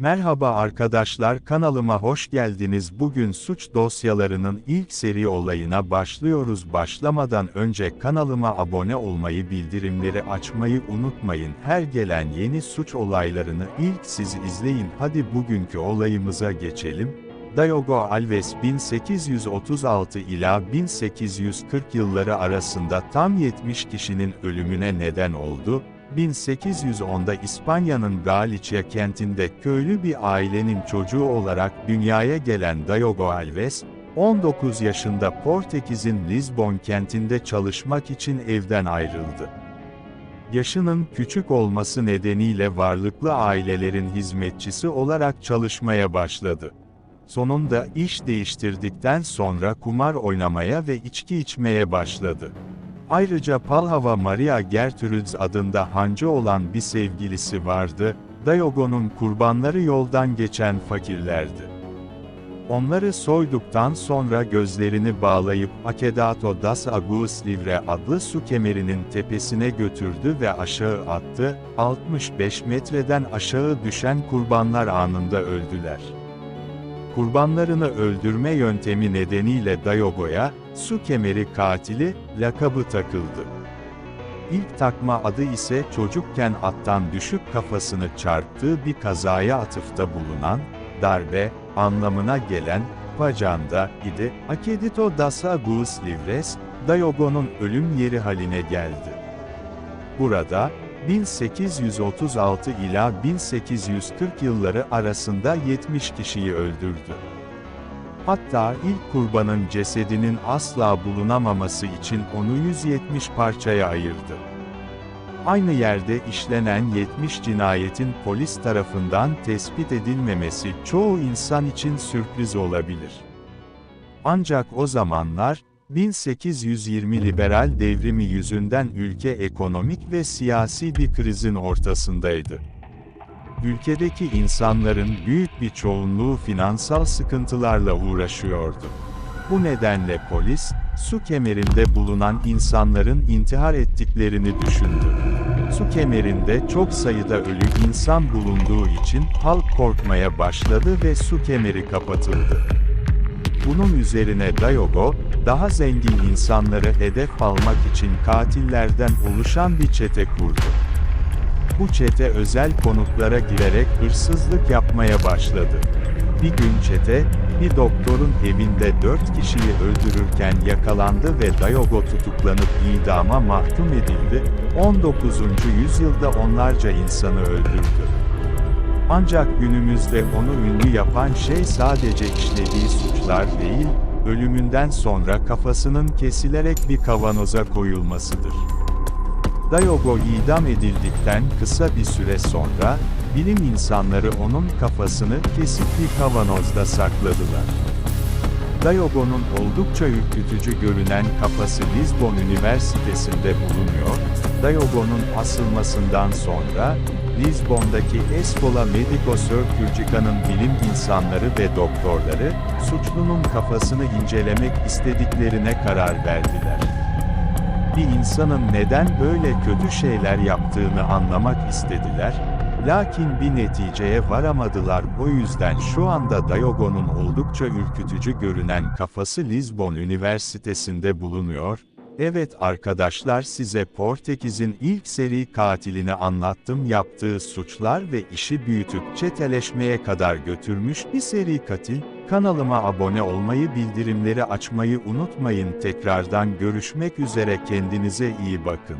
Merhaba arkadaşlar kanalıma hoş geldiniz. Bugün suç dosyalarının ilk seri olayına başlıyoruz. Başlamadan önce kanalıma abone olmayı, bildirimleri açmayı unutmayın. Her gelen yeni suç olaylarını ilk siz izleyin. Hadi bugünkü olayımıza geçelim. Diogo Alves 1836 ila 1840 yılları arasında tam 70 kişinin ölümüne neden oldu. 1810'da İspanya'nın Galicia kentinde köylü bir ailenin çocuğu olarak dünyaya gelen Diogo Alves, 19 yaşında Portekiz'in Lisbon kentinde çalışmak için evden ayrıldı. Yaşının küçük olması nedeniyle varlıklı ailelerin hizmetçisi olarak çalışmaya başladı. Sonunda iş değiştirdikten sonra kumar oynamaya ve içki içmeye başladı. Ayrıca Palhava Maria Gertrudes adında hancı olan bir sevgilisi vardı, Diogo'nun kurbanları yoldan geçen fakirlerdi. Onları soyduktan sonra gözlerini bağlayıp Akedato das Agus Livre adlı su kemerinin tepesine götürdü ve aşağı attı, 65 metreden aşağı düşen kurbanlar anında öldüler. Kurbanlarını öldürme yöntemi nedeniyle Diogo'ya, su kemeri katili, lakabı takıldı. İlk takma adı ise çocukken attan düşüp kafasını çarptığı bir kazaya atıfta bulunan, darbe, anlamına gelen, pacanda idi, Akedito das Agus Livres, Diogo'nun ölüm yeri haline geldi. Burada, 1836 ila 1840 yılları arasında 70 kişiyi öldürdü. Hatta ilk kurbanın cesedinin asla bulunamaması için onu 170 parçaya ayırdı. Aynı yerde işlenen 70 cinayetin polis tarafından tespit edilmemesi çoğu insan için sürpriz olabilir. Ancak o zamanlar, 1820 liberal devrimi yüzünden ülke ekonomik ve siyasi bir krizin ortasındaydı. Ülkedeki insanların büyük bir çoğunluğu finansal sıkıntılarla uğraşıyordu. Bu nedenle polis, su kemerinde bulunan insanların intihar ettiklerini düşündü. Su kemerinde çok sayıda ölü insan bulunduğu için halk korkmaya başladı ve su kemeri kapatıldı. Bunun üzerine Diogo, daha zengin insanları hedef almak için katillerden oluşan bir çete kurdu. Bu çete özel konutlara girerek hırsızlık yapmaya başladı. Bir gün çete, bir doktorun evinde dört kişiyi öldürürken yakalandı ve Diogo tutuklanıp idama mahkum edildi, 19. yüzyılda onlarca insanı öldürdü. Ancak günümüzde onu ünlü yapan şey sadece işlediği suçlar değil, ölümünden sonra kafasının kesilerek bir kavanoza koyulmasıdır. Diogo idam edildikten kısa bir süre sonra, bilim insanları onun kafasını kesip bir kavanozda sakladılar. Diogo'nun oldukça ürkütücü görünen kafası Lisbon Üniversitesi'nde bulunuyor, Diogo'nun asılmasından sonra, Lisbon'daki Escola Medico Cirurgica'nın bilim insanları ve doktorları, suçlunun kafasını incelemek istediklerine karar verdiler. Bir insanın neden böyle kötü şeyler yaptığını anlamak istediler, lakin bir neticeye varamadılar. O yüzden şu anda Diogo'nun oldukça ürkütücü görünen kafası Lisbon Üniversitesi'nde bulunuyor, Evet arkadaşlar size Portekiz'in ilk seri katilini anlattım. Yaptığı suçlar ve işi büyütüp çeteleşmeye kadar götürmüş bir seri katil, kanalıma abone olmayı bildirimleri açmayı unutmayın. Tekrardan görüşmek üzere. Kendinize iyi bakın.